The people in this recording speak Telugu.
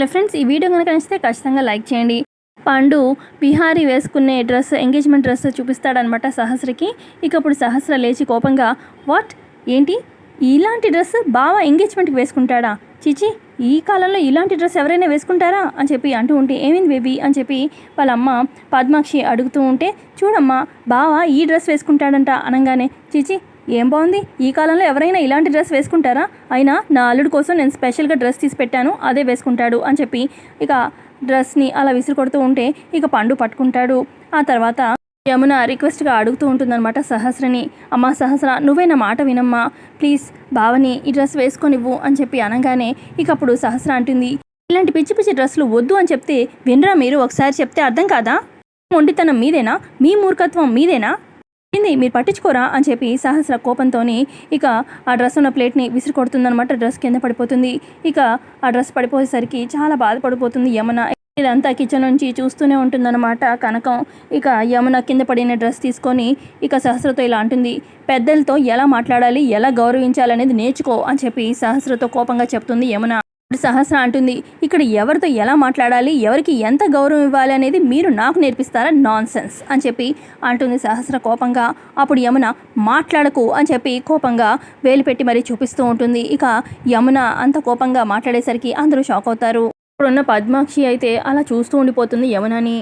హలో ఫ్రెండ్స్ ఈ వీడియో కనుక నచ్చితే ఖచ్చితంగా లైక్ చేయండి. పండు బిహారీ వేసుకునే డ్రెస్ ఎంగేజ్మెంట్ డ్రెస్ చూపిస్తాడనమాట సహస్రకి. ఇక అప్పుడు సహస్ర లేచి కోపంగా వాట్? ఏంటి? ఇలాంటి డ్రెస్ బావ ఎంగేజ్మెంట్కి వేసుకుంటాడా? చిచి ఈ కాలంలో ఇలాంటి డ్రెస్ ఎవరైనా వేసుకుంటారా? అని చెప్పి అంటూ ఉంటే ఏమైంది బేబీ? అని చెప్పి వాళ్ళ అమ్మ పద్మాక్షి అడుగుతూ ఉంటే చూడమ్మా బావ ఈ డ్రెస్ వేసుకుంటాడంట అనగానే చిచి ఏం బాగుంది ఈ కాలంలో ఎవరైనా ఇలాంటి డ్రెస్ వేసుకుంటారా? అయినా నా అల్లుడు కోసం నేను స్పెషల్గా డ్రెస్ తీసి పెట్టాను అదే వేసుకుంటాడు అని చెప్పి ఇక డ్రెస్ని అలా విసిరి కొడుతూ ఉంటే ఇక పండు పట్టుకుంటాడు. ఆ తర్వాత యమున రిక్వెస్ట్గా అడుగుతూ ఉంటుందన్నమాట సహస్రని అమ్మా సహస్ర నువ్వే నా మాట వినమ్మా ప్లీజ్ బావని ఈ డ్రెస్ వేసుకొనివ్వు అని చెప్పి అనగానే ఇక అప్పుడు సహస్ర అంటుంది ఇలాంటి పిచ్చి పిచ్చి డ్రెస్సులు వద్దు అని చెప్తే వినరా మీరు ఒకసారి చెప్తే అర్థం కాదా? మొండితనం మీదేనా? మీ మూర్ఖత్వం మీదేనా? ఏంది మీరు పట్టించుకోరా? అని చెప్పి సహస్ర కోపంతోని ఇక ఆ డ్రెస్ ఉన్న ప్లేట్ని విసిరి కొడుతుందనమాట డ్రెస్ కింద పడిపోతుంది. ఇక ఆ డ్రెస్ పడిపోయేసరికి చాలా బాధపడిపోతుంది యమున. ఇదంతా కిచెన్ నుంచి చూస్తూనే ఉంటుందన్నమాట కనకం. ఇక యమున కింద పడిన డ్రెస్ తీసుకొని ఇక సహస్రతో ఇలా అంటుంది పెద్దలతో ఎలా మాట్లాడాలి ఎలా గౌరవించాలనేది నేర్చుకో అని చెప్పి సహస్రతో కోపంగా చెప్తుంది యమున. సహస్ర అంటుంది ఇక్కడ ఎవరితో ఎలా మాట్లాడాలి ఎవరికి ఎంత గౌరవం ఇవ్వాలి అనేది మీరు నాకు నేర్పిస్తారా నాన్ సెన్స్ అని చెప్పి అంటుంది సహస్ర కోపంగా. అప్పుడు యమున మాట్లాడకు అని చెప్పి కోపంగా వేలు పెట్టి మరీ చూపిస్తూ ఉంటుంది. ఇక యమున అంత కోపంగా మాట్లాడేసరికి అందరూ షాక్ అవుతారు. ఇప్పుడున్న పద్మాక్షి అయితే అలా చూస్తూ ఉండిపోతుంది యమునని.